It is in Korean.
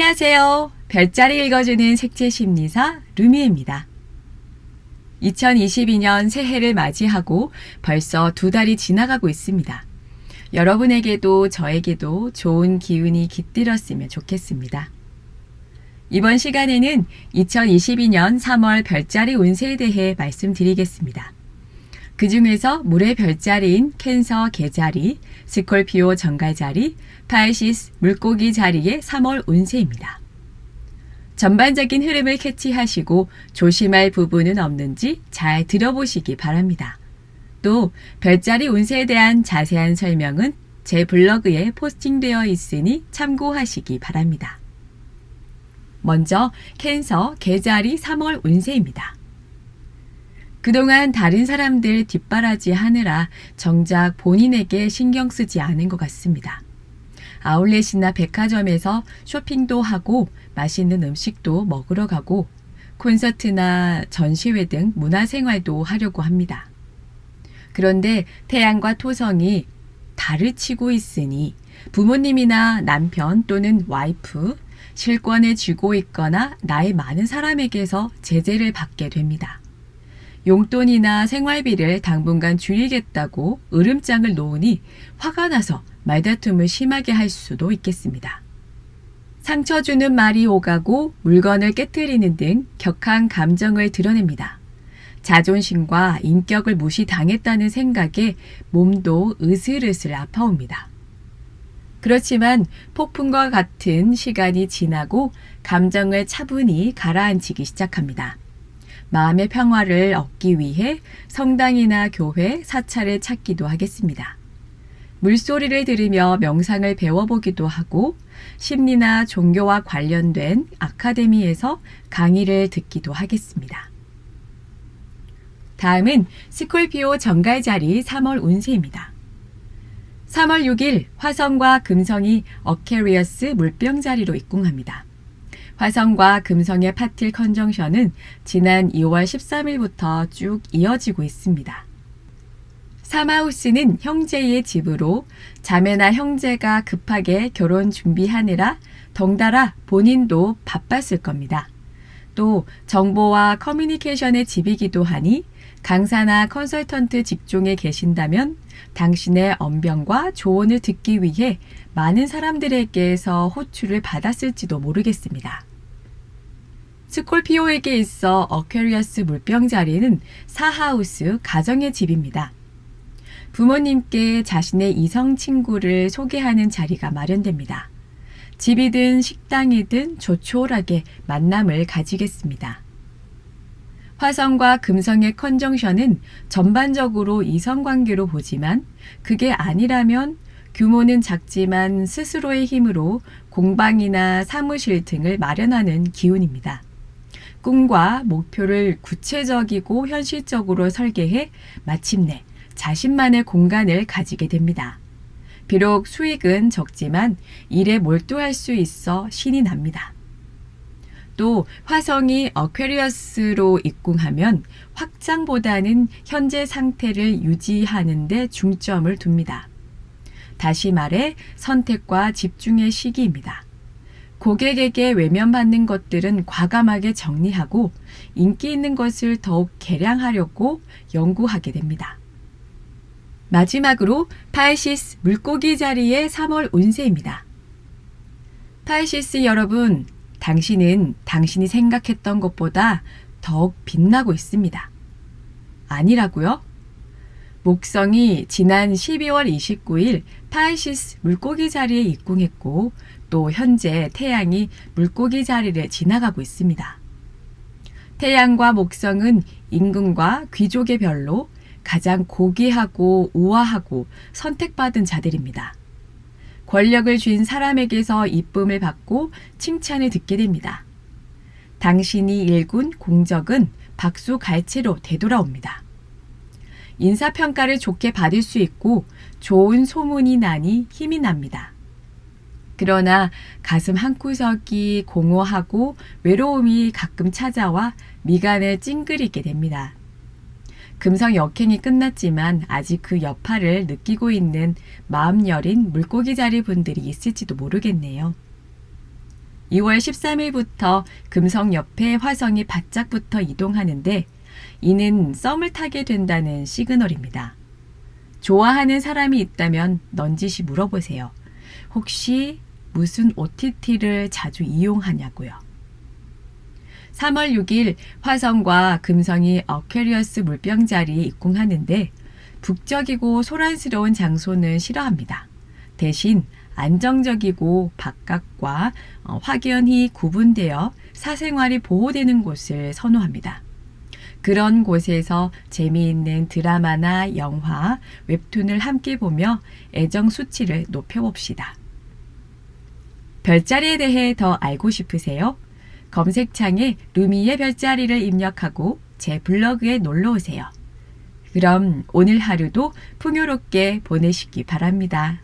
안녕하세요. 별자리 읽어주는 색채 심리사 루미입니다. 2022년 새해를 맞이하고 벌써 두 달이 지나가고 있습니다. 여러분에게도 저에게도 좋은 기운이 깃들었으면 좋겠습니다. 이번 시간에는 2022년 3월 별자리 운세에 대해 말씀드리겠습니다. 그 중에서 물의 별자리인 캔서 개자리, 스콜피오 정갈자리, 파이시스 물고기 자리의 3월 운세입니다. 전반적인 흐름을 캐치하시고 조심할 부분은 없는지 잘 들어보시기 바랍니다. 또 별자리 운세에 대한 자세한 설명은 제 블로그에 포스팅되어 있으니 참고하시기 바랍니다. 먼저 캔서 개자리 3월 운세입니다. 그동안 다른 사람들 뒷바라지 하느라 정작 본인에게 신경 쓰지 않은 것 같습니다. 아울렛이나 백화점에서 쇼핑도 하고 맛있는 음식도 먹으러 가고 콘서트나 전시회 등 문화생활도 하려고 합니다. 그런데 태양과 토성이 달을 치고 있으니 부모님이나 남편 또는 와이프, 실권을 쥐고 있거나 나이 많은 사람에게서 제재를 받게 됩니다. 용돈이나 생활비를 당분간 줄이겠다고 으름장을 놓으니 화가 나서 말다툼을 심하게 할 수도 있겠습니다. 상처 주는 말이 오가고 물건을 깨뜨리는 등 격한 감정을 드러냅니다. 자존심과 인격을 무시당했다는 생각에 몸도 으슬으슬 아파옵니다. 그렇지만 폭풍과 같은 시간이 지나고 감정을 차분히 가라앉히기 시작합니다. 마음의 평화를 얻기 위해 성당이나 교회, 사찰을 찾기도 하겠습니다. 물소리를 들으며 명상을 배워보기도 하고 심리나 종교와 관련된 아카데미에서 강의를 듣기도 하겠습니다. 다음은 스콜피오 정갈자리 3월 운세입니다. 3월 6일 화성과 금성이 어케리어스 물병자리로 입궁합니다. 화성과 금성의 파틸 컨정션은 지난 2월 13일부터 쭉 이어지고 있습니다. 사마우스는 형제의 집으로 자매나 형제가 급하게 결혼 준비하느라 덩달아 본인도 바빴을 겁니다. 또 정보와 커뮤니케이션의 집이기도 하니 강사나 컨설턴트 직종에 계신다면 당신의 언변과 조언을 듣기 위해 많은 사람들에게서 호출을 받았을지도 모르겠습니다. 스콜피오에게 있어 어퀘리어스 물병 자리는 사하우스 가정의 집입니다. 부모님께 자신의 이성 친구를 소개하는 자리가 마련됩니다. 집이든 식당이든 조촐하게 만남을 가지겠습니다. 화성과 금성의 컨정션은 전반적으로 이성관계로 보지만 그게 아니라면 규모는 작지만 스스로의 힘으로 공방이나 사무실 등을 마련하는 기운입니다. 꿈과 목표를 구체적이고 현실적으로 설계해 마침내 자신만의 공간을 가지게 됩니다. 비록 수익은 적지만 일에 몰두할 수 있어 신이 납니다. 또 화성이 어퀘리어스로 입궁하면 확장보다는 현재 상태를 유지하는 데 중점을 둡니다. 다시 말해 선택과 집중의 시기입니다. 고객에게 외면받는 것들은 과감하게 정리하고 인기 있는 것을 더욱 개량하려고 연구하게 됩니다. 마지막으로 파이시스 물고기 자리의 3월 운세입니다. 파이시스 여러분, 당신은 당신이 생각했던 것보다 더욱 빛나고 있습니다. 아니라고요? 목성이 지난 12월 29일 파이시스 물고기 자리에 입궁했고 또 현재 태양이 물고기 자리를 지나가고 있습니다. 태양과 목성은 임금과 귀족의 별로 가장 고귀하고 우아하고 선택받은 자들입니다. 권력을 쥔 사람에게서 이쁨을 받고 칭찬을 듣게 됩니다. 당신이 일군 공적은 박수 갈채로 되돌아옵니다. 인사평가를 좋게 받을 수 있고 좋은 소문이 나니 힘이 납니다. 그러나 가슴 한구석이 공허하고 외로움이 가끔 찾아와 미간을 찡그리게 됩니다. 금성 역행이 끝났지만 아직 그 여파를 느끼고 있는 마음 여린 물고기 자리 분들이 있을지도 모르겠네요. 2월 13일부터 금성 옆에 화성이 바짝부터 이동하는데 이는 썸을 타게 된다는 시그널입니다. 좋아하는 사람이 있다면 넌지시 물어보세요. 혹시 무슨 OTT를 자주 이용하냐고요. 3월 6일 화성과 금성이 어퀘리어스 물병 자리에 입궁하는데 북적이고 소란스러운 장소는 싫어합니다. 대신 안정적이고 바깥과 어, 확연히 구분되어 사생활이 보호되는 곳을 선호합니다. 그런 곳에서 재미있는 드라마나 영화, 웹툰을 함께 보며 애정 수치를 높여봅시다. 별자리에 대해 더 알고 싶으세요? 검색창에 루미의 별자리를 입력하고 제 블로그에 놀러 오세요. 그럼 오늘 하루도 풍요롭게 보내시기 바랍니다.